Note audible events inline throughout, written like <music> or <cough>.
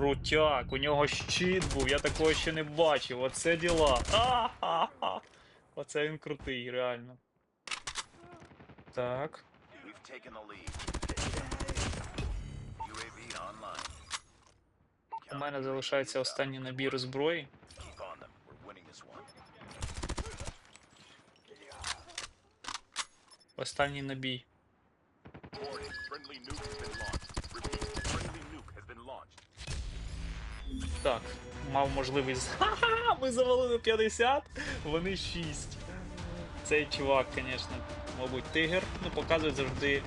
Крутяк, у нього щит був, я такого ще не бачив. Оце діла. А-ха-ха. Оце він крутий, реально. Так. У мене залишається останній набір зброї. Останній набій. Friendly nuke has been launched. Так, мав можливість. <laughs> Ха-ха! Ми завалили 50, вони 6. Цей чувак, звісно, мабуть, тигр. Ну, показують завжди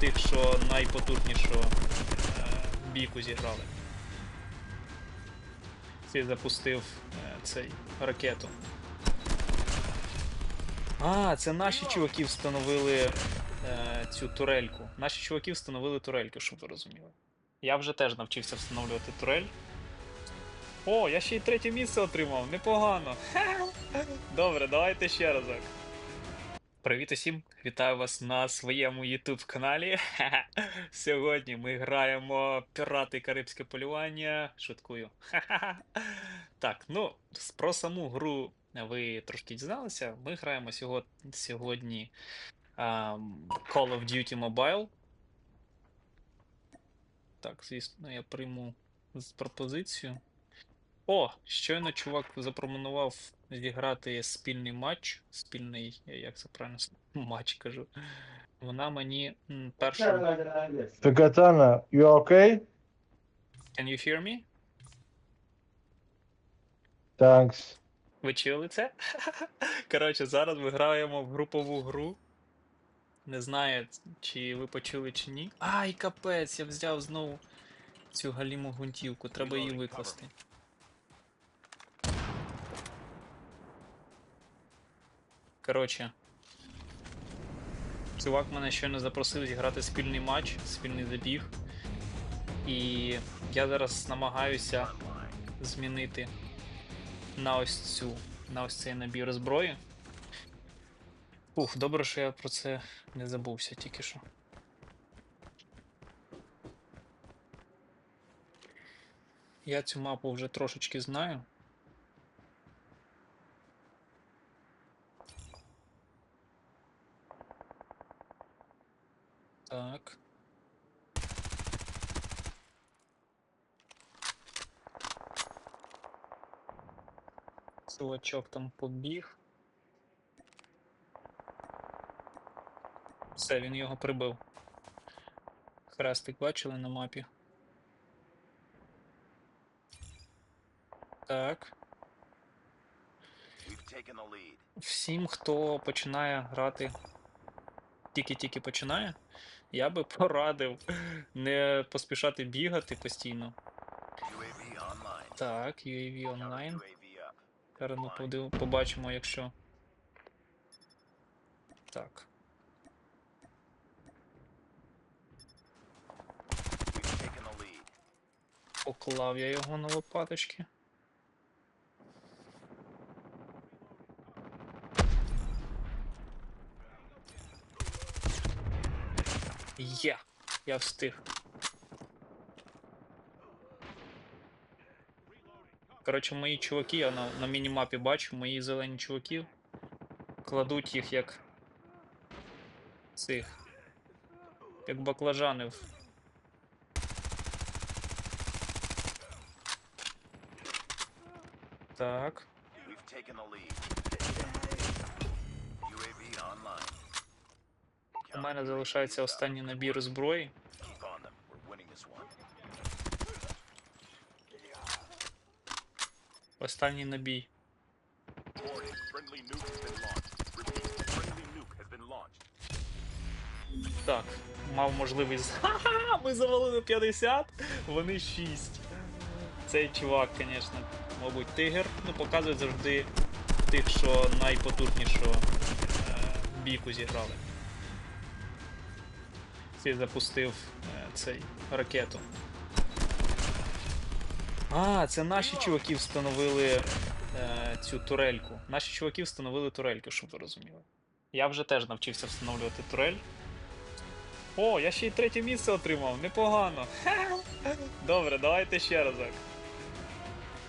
тих, що найпотужнішу е, бійку зіграли. Цей запустив е, цей ракету. А, це наші чуваки встановили е, цю турельку. Наші чуваки встановили турельку, щоб ви розуміли. Я вже теж навчився встановлювати турель. О, я ще й третє місце отримав, непогано. <laughs> Добре, давайте ще разок. Привіт усім! Вітаю вас на своєму YouTube каналі. <laughs> Сьогодні ми граємо Пірати Карибське полювання. Шуткую. <laughs> Так, ну, про саму гру ви трошки дізналися. Ми граємо сьогодні Call of Duty Mobile. Так, звісно, я прийму пропозицію. О, щойно чувак запропонував зіграти спільний матч. Спільний, як це правильно <laughs> матч кажу. Вона мені перша. Katana, you okay? Can you hear me? Thanks. Ви чули це? <laughs> Коротше, зараз ми граємо в групову гру. Не знаю, чи ви почули чи ні. Ай, капець, я взяв знову цю галіму гвинтівку, треба її викласти. Коротше. Чувак мене щойно запросив зіграти спільний матч, спільний забіг. І я зараз намагаюся змінити на ось цю, на ось цей набір зброї. Ух, добре, що я про це не забувся тільки що. Я цю мапу вже трошечки знаю. Так. Чувачок там побіг. Все, він його прибив. Хрестик бачили на мапі. Так. Всім, хто починає грати, тільки-тільки починає, я би порадив не поспішати бігати постійно. Так, UAV онлайн. Зараз ми побачимо, якщо. Так. Поклав я його на лопаточки. Є! Я встиг. Коротше, мої чуваки, я на, на мінімапі бачу, мої зелені чуваки кладуть їх як цих. Як баклажани в Так. UAV online. У мене залишається останній набір зброї. Останній набій. Так, мав можливість. <laughs> Ха-ха! Ми завалили 50, вони 6. Цей чувак, звісно, мабуть, тигр. Ну, показують завжди тих, що найпотужнішу е, бійку зіграли. Цей запустив е, цей ракету. А, це наші чуваки встановили е, цю турельку. Наші чуваки встановили турельку, щоб ви розуміли. Я вже теж навчився встановлювати турель. О, я ще й третє місце отримав, непогано. <laughs> Добре, давайте ще разок.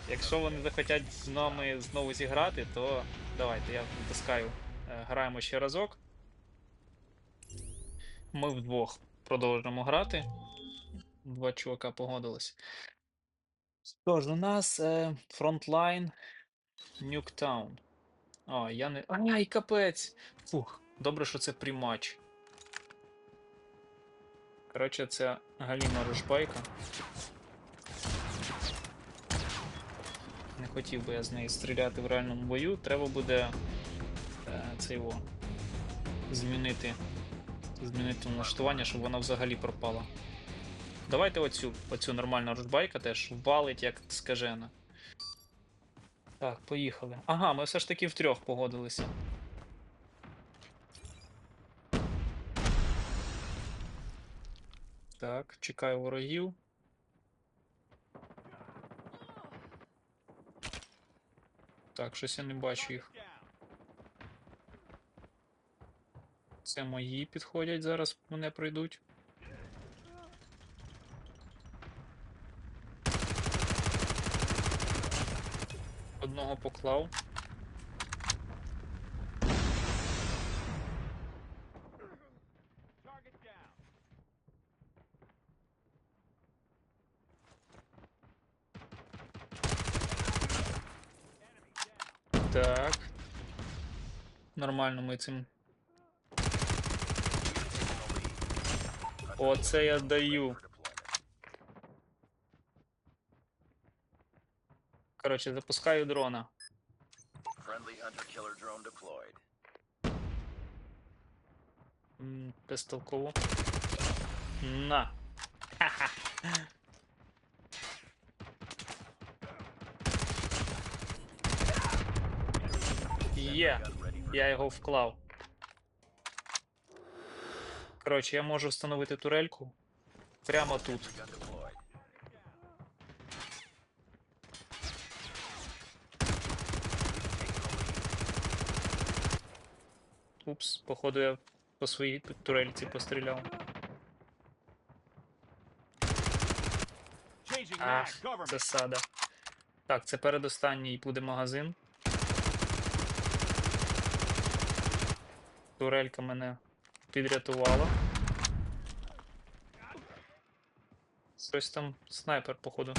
Якщо вони захотять з нами знову зіграти, то давайте, я натискаю. Е, Граємо ще разок. Ми вдвох продовжуємо грати. Два чувака погодились. Тож, у нас е, фронтлайн Нюктаун. А, я не. Ай, капець! Фух, добре, що це пріматч. Коротше, це Галіна Рожбайка. Не хотів би я з неї стріляти в реальному бою. Треба буде е, це його змінити. Змінити налаштування, щоб вона взагалі пропала. Давайте оцю, оцю нормальну рожбайка теж валить як скажена. Так, поїхали. Ага, ми все ж таки втрьох погодилися. Так, чекаю ворогів. Так, щось я не бачу їх. Це мої підходять зараз, мене пройдуть. Одного поклав. Так. Нормально ми цим. Оце я даю. Коротше, запускаю дрона. М, На. Ха-ха. Є. Я його вклав. Коротше, я можу встановити турельку прямо тут. Упс, походу я по своїй турельці постріляв. Ах, засада. Так, це передостанній буде магазин. Турелька мене підрятувала. Щось там снайпер, походу.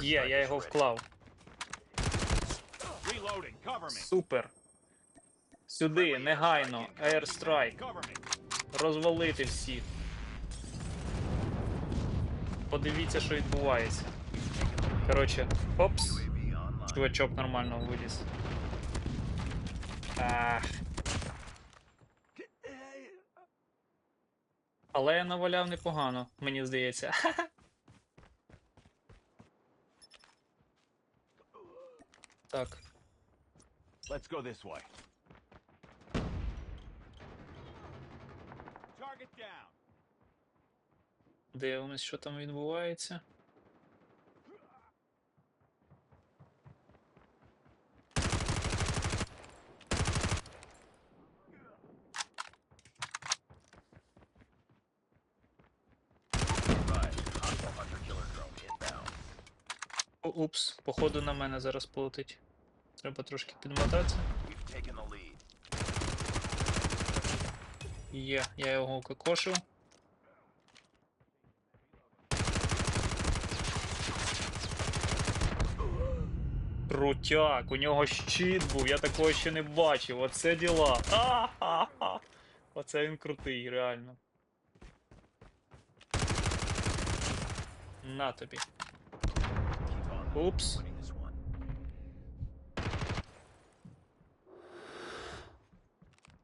Є, я його вклав. Супер. Сюди, негайно. Airstrike. Розвалити всіх. Подивіться, що відбувається. Коротше, опс. Чувачок нормально виліз. Ах. Але я наваляв непогано, мені здається. <laughs> Так, Let's go this way. Target down. дивимось, що там відбувається. Упс, походу на мене зараз полетить. Треба трошки підмотатися. Є, я його кокошив. Крутяк, у нього щит був, я такого ще не бачив. Оце діла. А-ха-ха. Оце він крутий, реально. На тобі. One.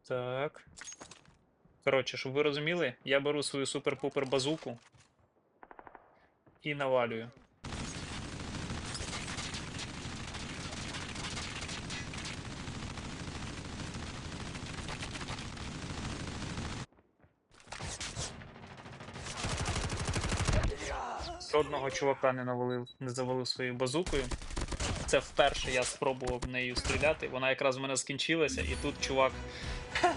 Так. Коротше, щоб ви розуміли, я беру свою супер-пупер базуку і навалюю. Жодного чувака не навалив, не завалив своєю базукою. Це вперше я спробував нею стріляти. Вона якраз в мене скінчилася, і тут чувак. <laughs>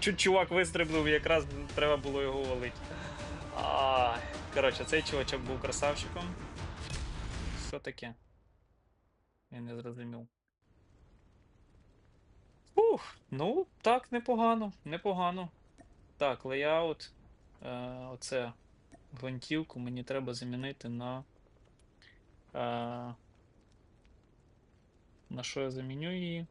Чуть чувак вистрибнув, і якраз треба було його валити. А, коротше, цей чувачок був красавчиком. Що таке? Я не зрозумів. Ух, ну, так, непогано, непогано. Так, леяут. Е, оце гвинтівку мені треба замінити на. Е, на що я заміню її?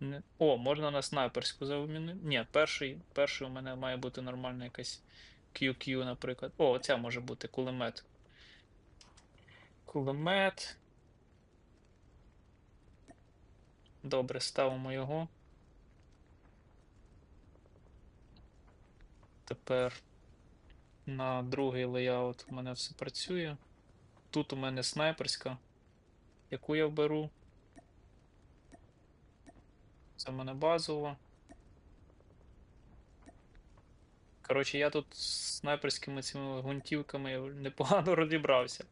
Не... О, можна на снайперську замінити. Ні, перший, перший у мене має бути нормальна якась QQ, наприклад. О, оця може бути кулемет. Кулемет. Добре, ставимо його. Тепер на другий леяут у мене все працює. Тут у мене снайперська, яку я беру. Це в мене базова. Коротше, я тут з снайперськими цими гвинтівками непогано <laughs> розібрався.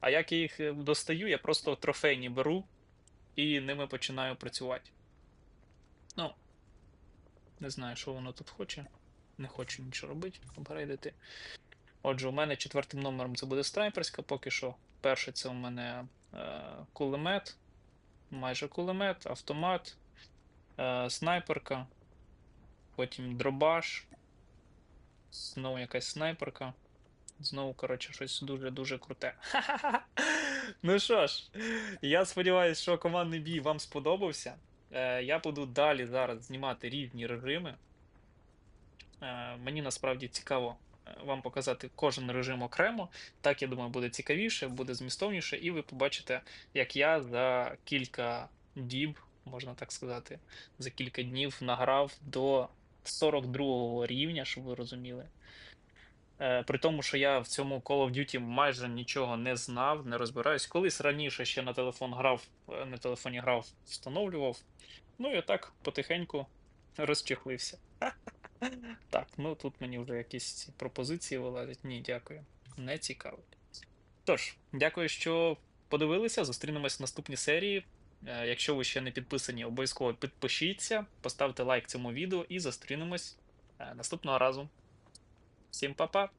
А як я їх е, достаю, я просто трофейні беру і ними починаю працювати. Ну, не знаю, що воно тут хоче. Не хочу нічого робити, апгрейдити. Отже, у мене четвертим номером це буде снайперська, поки що. Перший це у мене е, кулемет, майже кулемет, автомат, е, снайперка, потім дробаш, знову якась снайперка. Знову, коротше, щось дуже-дуже круте. <laughs> Ну що ж, я сподіваюся, що командний бій вам сподобався. Е, я буду далі зараз знімати різні режими. Е, мені насправді цікаво е, вам показати кожен режим окремо. Так, я думаю, буде цікавіше, буде змістовніше, і ви побачите, як я за кілька діб, можна так сказати, за кілька днів награв до 42 рівня, щоб ви розуміли. Е, При тому, що я в цьому Call of Duty майже нічого не знав, не розбираюсь. Колись раніше ще на телефон грав, на телефоні грав, встановлював. Ну і отак потихеньку розчехлився. Так, ну тут мені вже якісь пропозиції вилазять. Ні, дякую. Не цікавить. Тож, дякую, що подивилися. Зустрінемось в наступній серії. Е, Якщо ви ще не підписані, обов'язково підпишіться, поставте лайк цьому відео і зустрінемось е, наступного разу. Всім па-па!